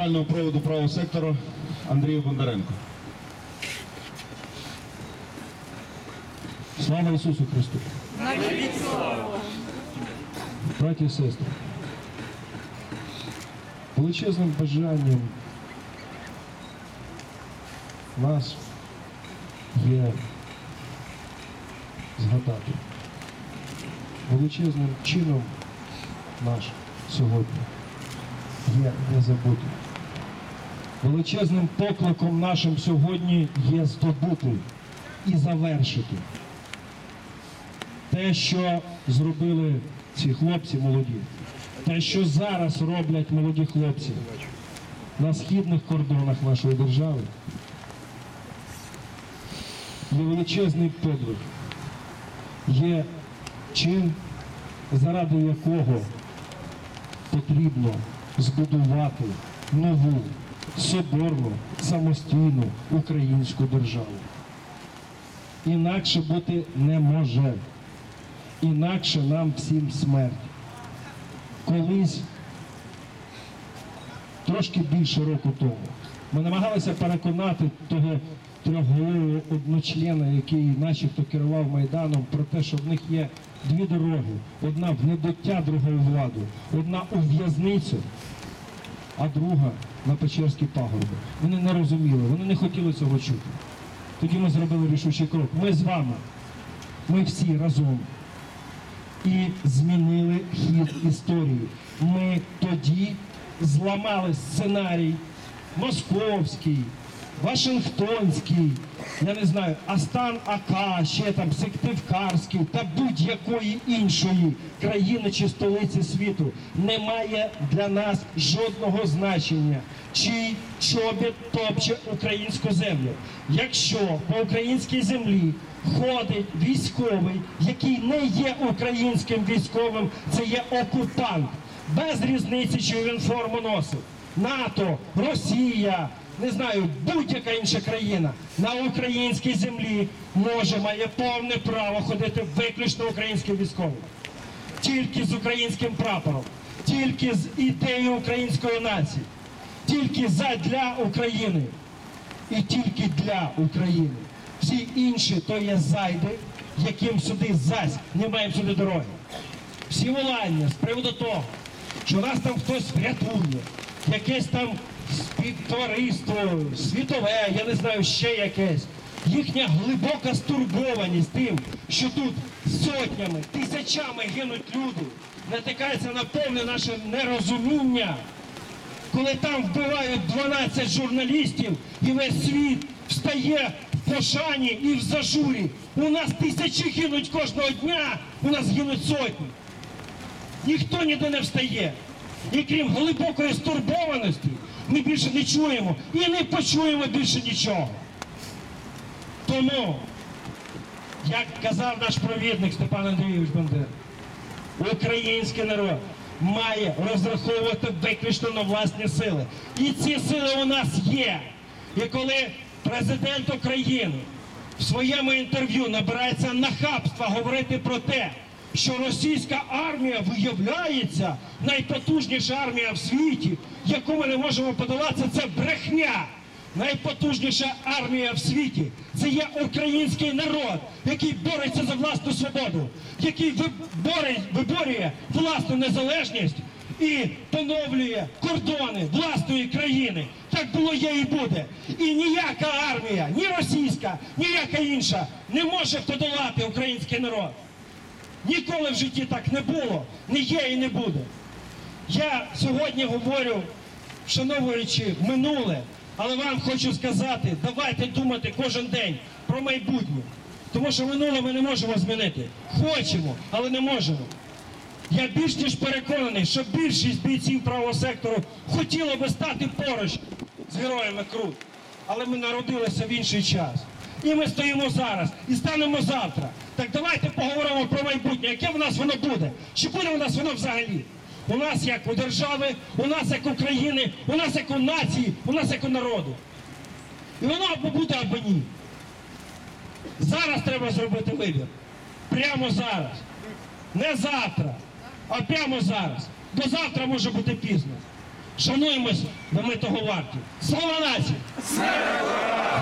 центрального проводу правого сектору Андрію Бондаренко. Слава Ісусу Христу! Браті і сестри, величезним бажанням нас є згадати. Величезним чином наш сьогодні є не забути. Величезним покликом нашим сьогодні є здобути і завершити те, що зробили ці хлопці молоді, те, що зараз роблять молоді хлопці на східних кордонах нашої держави, є величезний подвиг, є чин, заради якого потрібно збудувати нову соборну самостійну українську державу. Інакше бути не може. Інакше нам всім смерть. Колись, трошки більше року тому, ми намагалися переконати того трьохголового одночлена, який начебто керував Майданом, про те, що в них є дві дороги: одна в небуття, друга у владу, одна у в'язницю, а друга на Печерські пагорби. Вони не розуміли, вони не хотіли цього чути. Тоді ми зробили рішучий крок. Ми з вами, ми всі разом і змінили хід історії. Ми тоді зламали сценарій московський, Вашингтонський, я не знаю, Астан АК, ще там Сиктивкарський та будь-якої іншої країни чи столиці світу немає для нас жодного значення, чий чобіт топче українську землю. Якщо по українській землі ходить військовий, який не є українським військовим, це є окупант. Без різниці, чи він форму носив. НАТО, Росія, не знаю, будь-яка інша країна на українській землі може, має повне право ходити виключно українським військовим. Тільки з українським прапором, тільки з ідеєю української нації, тільки задля України і тільки для України. Всі інші то є зайди, яким сюди зась не маємо сюди дороги. Всі волання з приводу того, що нас там хтось врятує, якесь там співтовариство, світове, я не знаю, ще якесь. Їхня глибока стурбованість тим, що тут сотнями, тисячами гинуть люди, натикається на повне наше нерозуміння коли там вбивають 12 журналістів і весь світ встає в пошані і в зажурі. У нас тисячі гинуть кожного дня, у нас гинуть сотні. Ніхто ніде не встає. І крім глибокої стурбованості, ми більше не чуємо і не почуємо більше нічого. Тому, як казав наш провідник Степан Андрійович Бандера, український народ має розраховувати виключно на власні сили. І ці сили у нас є. І коли президент України в своєму інтерв'ю набирається нахабства говорити про те, що російська армія виявляється найпотужніша армія в світі, яку ми не можемо подолати, це брехня. Найпотужніша армія в світі це є український народ, який бореться за власну свободу, який виборює, власну незалежність і поновлює кордони власної країни. Так було є і буде. І ніяка армія, ні російська, ніяка інша не може подолати український народ. Ніколи в житті так не було, не є і не буде. Я сьогодні говорю, вшановуючи минуле, але вам хочу сказати, давайте думати кожен день про майбутнє. Тому що минуле ми не можемо змінити. Хочемо, але не можемо. Я більш ніж переконаний, що більшість бійців правого сектору хотіло би стати поруч з героями Крут. Але ми народилися в інший час. І ми стоїмо зараз і станемо завтра. Так давайте поговоримо про майбутнє, яке в нас воно буде. Чи буде у нас воно взагалі? У нас як у держави, у нас як у країни, у нас як у нації, у нас як у народу. І воно або буде, або ні. Зараз треба зробити вибір. Прямо зараз. Не завтра, а прямо зараз. Бо завтра може бути пізно. Шануємось, бо ми того варті. Слава нації!